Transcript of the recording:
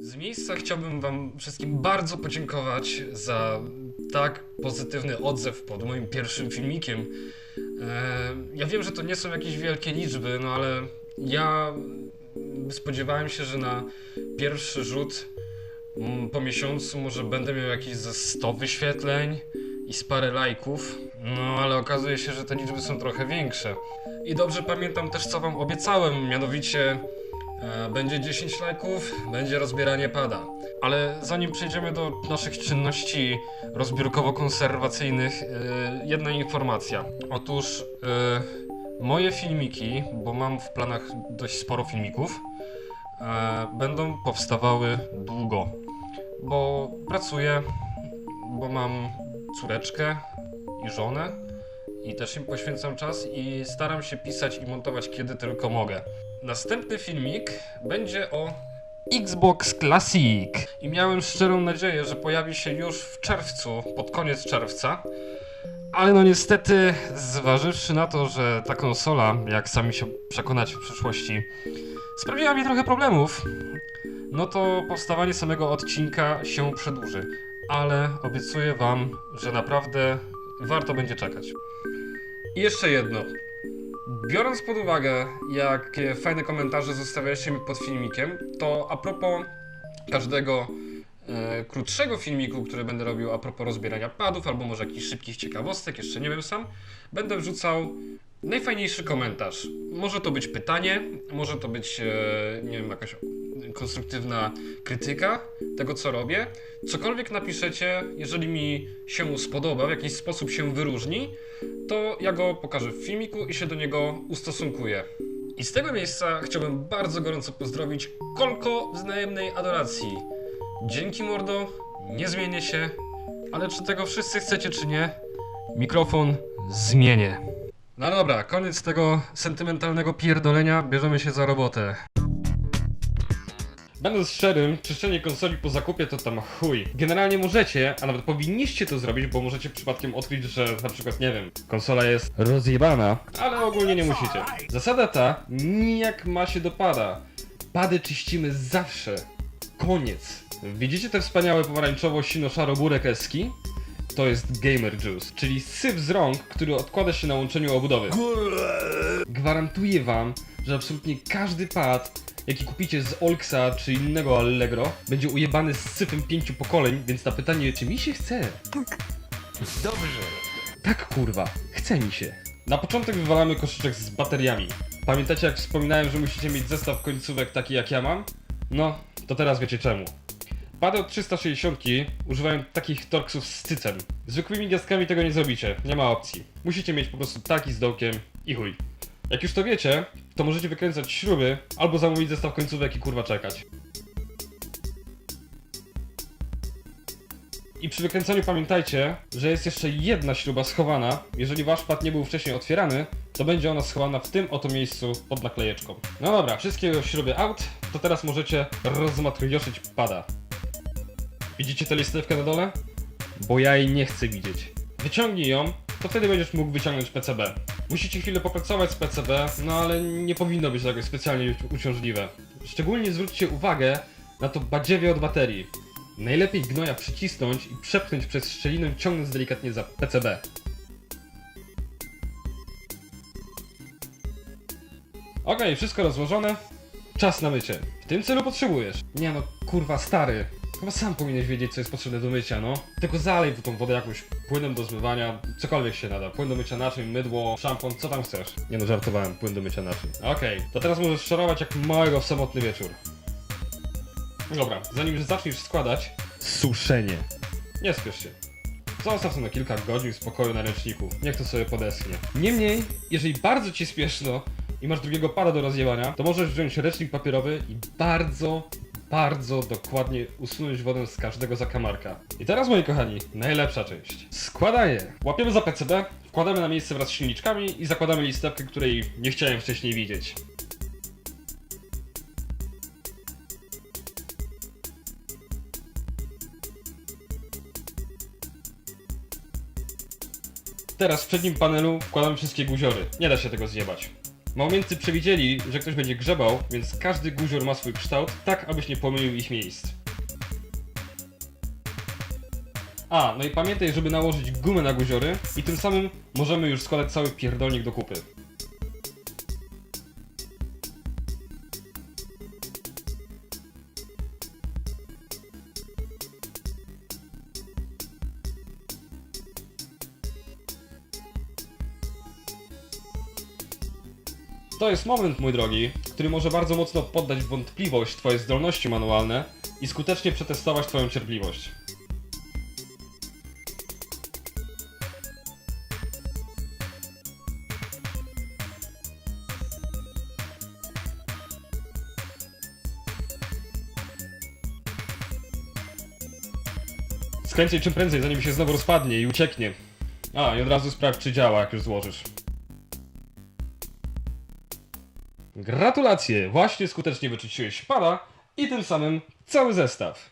Z miejsca chciałbym Wam wszystkim bardzo podziękować za tak pozytywny odzew pod moim pierwszym filmikiem. E, ja wiem, że to nie są jakieś wielkie liczby, no ale ja spodziewałem się, że na pierwszy rzut mm, po miesiącu może będę miał jakieś ze 100 wyświetleń i z parę lajków, no ale okazuje się, że te liczby są trochę większe. I dobrze pamiętam też, co Wam obiecałem, mianowicie Będzie 10 lajków, będzie rozbieranie pada. Ale zanim przejdziemy do naszych czynności rozbiórkowo-konserwacyjnych, e, jedna informacja. Otóż e, moje filmiki, bo mam w planach dość sporo filmików, e, będą powstawały długo. Bo pracuję, bo mam córeczkę i żonę i też im poświęcam czas i staram się pisać i montować kiedy tylko mogę. Następny filmik będzie o Xbox Classic i miałem szczerą nadzieję, że pojawi się już w czerwcu, pod koniec czerwca. Ale no niestety, zważywszy na to, że ta konsola, jak sami się przekonacie w przyszłości, sprawiła mi trochę problemów, no to powstawanie samego odcinka się przedłuży. Ale obiecuję wam, że naprawdę warto będzie czekać. I jeszcze jedno. Biorąc pod uwagę, jakie fajne komentarze zostawialiście mi pod filmikiem, to a propos każdego e, krótszego filmiku, który będę robił a propos rozbierania padów, albo może jakichś szybkich ciekawostek, jeszcze nie wiem sam, będę wrzucał najfajniejszy komentarz. Może to być pytanie, może to być, e, nie wiem, jakaś konstruktywna krytyka tego, co robię. Cokolwiek napiszecie, jeżeli mi się spodoba, w jakiś sposób się wyróżni, to ja go pokażę w filmiku i się do niego ustosunkuję. I z tego miejsca chciałbym bardzo gorąco pozdrowić Kolko wzajemnej adoracji. Dzięki mordo, nie zmienię się, ale czy tego wszyscy chcecie, czy nie, mikrofon zmienię. No dobra, koniec tego sentymentalnego pierdolenia, bierzemy się za robotę. Będąc szczerym, czyszczenie konsoli po zakupie to tam chuj. Generalnie możecie, a nawet powinniście to zrobić, bo możecie przypadkiem odkryć, że na przykład, nie wiem, konsola jest rozjebana, ale ogólnie nie musicie. Zasada ta nijak ma się do pada. Pady czyścimy zawsze. Koniec. Widzicie te wspaniałe pomarańczowo-sino-szaro-burek eski? To jest Gamer Juice, czyli syf z rąk, który odkłada się na łączeniu obudowy. Gwarantuję wam, że absolutnie każdy pad, jaki kupicie z Olxa czy innego Allegro, będzie ujebany z syfem pięciu pokoleń, więc na pytanie, czy mi się chce? Dobrze. Tak kurwa, chce mi się. Na początek wywalamy koszyczek z bateriami. Pamiętacie jak wspominałem, że musicie mieć zestaw końcówek taki jak ja mam? No, to teraz wiecie czemu. Pady od 360 używają takich torksów z cycem. Zwykłymi gwiazdkami tego nie zrobicie, nie ma opcji. Musicie mieć po prostu taki z dołkiem i chuj. Jak już to wiecie, to możecie wykręcać śruby albo zamówić zestaw końcówek i kurwa czekać. I przy wykręcaniu pamiętajcie, że jest jeszcze jedna śruba schowana. Jeżeli wasz pad nie był wcześniej otwierany, to będzie ona schowana w tym oto miejscu pod naklejeczką. No dobra, wszystkie śruby out, to teraz możecie rozmatrioszyć pada. Widzicie tę listewkę na dole? Bo ja jej nie chcę widzieć. Wyciągnij ją, to wtedy będziesz mógł wyciągnąć PCB. Musicie chwilę popracować z PCB, no ale nie powinno być to jakoś specjalnie uciążliwe. Szczególnie zwróćcie uwagę na to badziewie od baterii. Najlepiej gnoja przycisnąć i przepchnąć przez szczelinę, ciągnąc delikatnie za PCB. Okej, wszystko rozłożone. Czas na mycie. W tym celu potrzebujesz. Nie no, kurwa, stary. Chyba sam powinieneś wiedzieć, co jest potrzebne do mycia, no. Tylko zalej tą wodę jakąś płynem do zmywania, cokolwiek się nada. Płyn do mycia naczyń, mydło, szampon, co tam chcesz. Nie no, żartowałem, płyn do mycia naczyń. Okej, to teraz możesz szorować jak małego w samotny wieczór. Dobra, zanim zaczniesz składać, suszenie. Nie spiesz się. Zostaw to na kilka godzin w spokoju na ręczniku. Niech to sobie podeschnie. Niemniej, jeżeli bardzo ci spieszno i masz drugiego pada do rozjebania, to możesz wziąć ręcznik papierowy i bardzo, bardzo dokładnie usunąć wodę z każdego zakamarka. I teraz, moi kochani, najlepsza część. Składaję. Łapiemy za PCB, wkładamy na miejsce wraz z silniczkami i zakładamy listewkę, której nie chciałem wcześniej widzieć. Teraz w przednim panelu wkładamy wszystkie guziory. Nie da się tego zjebać. Małomieńcy przewidzieli, że ktoś będzie grzebał, więc każdy guzior ma swój kształt, tak abyś nie pomylił ich miejsc. A, no i pamiętaj, żeby nałożyć gumę na guziory i tym samym możemy już składać cały pierdolnik do kupy. To jest moment, mój drogi, który może bardzo mocno poddać w wątpliwość Twoje zdolności manualne i skutecznie przetestować Twoją cierpliwość. Skręcaj czym prędzej, zanim się znowu rozpadnie i ucieknie. A, i od razu sprawdź, czy działa, jak już złożysz. Gratulacje! Właśnie skutecznie wyczyściłeś szpada i tym samym cały zestaw.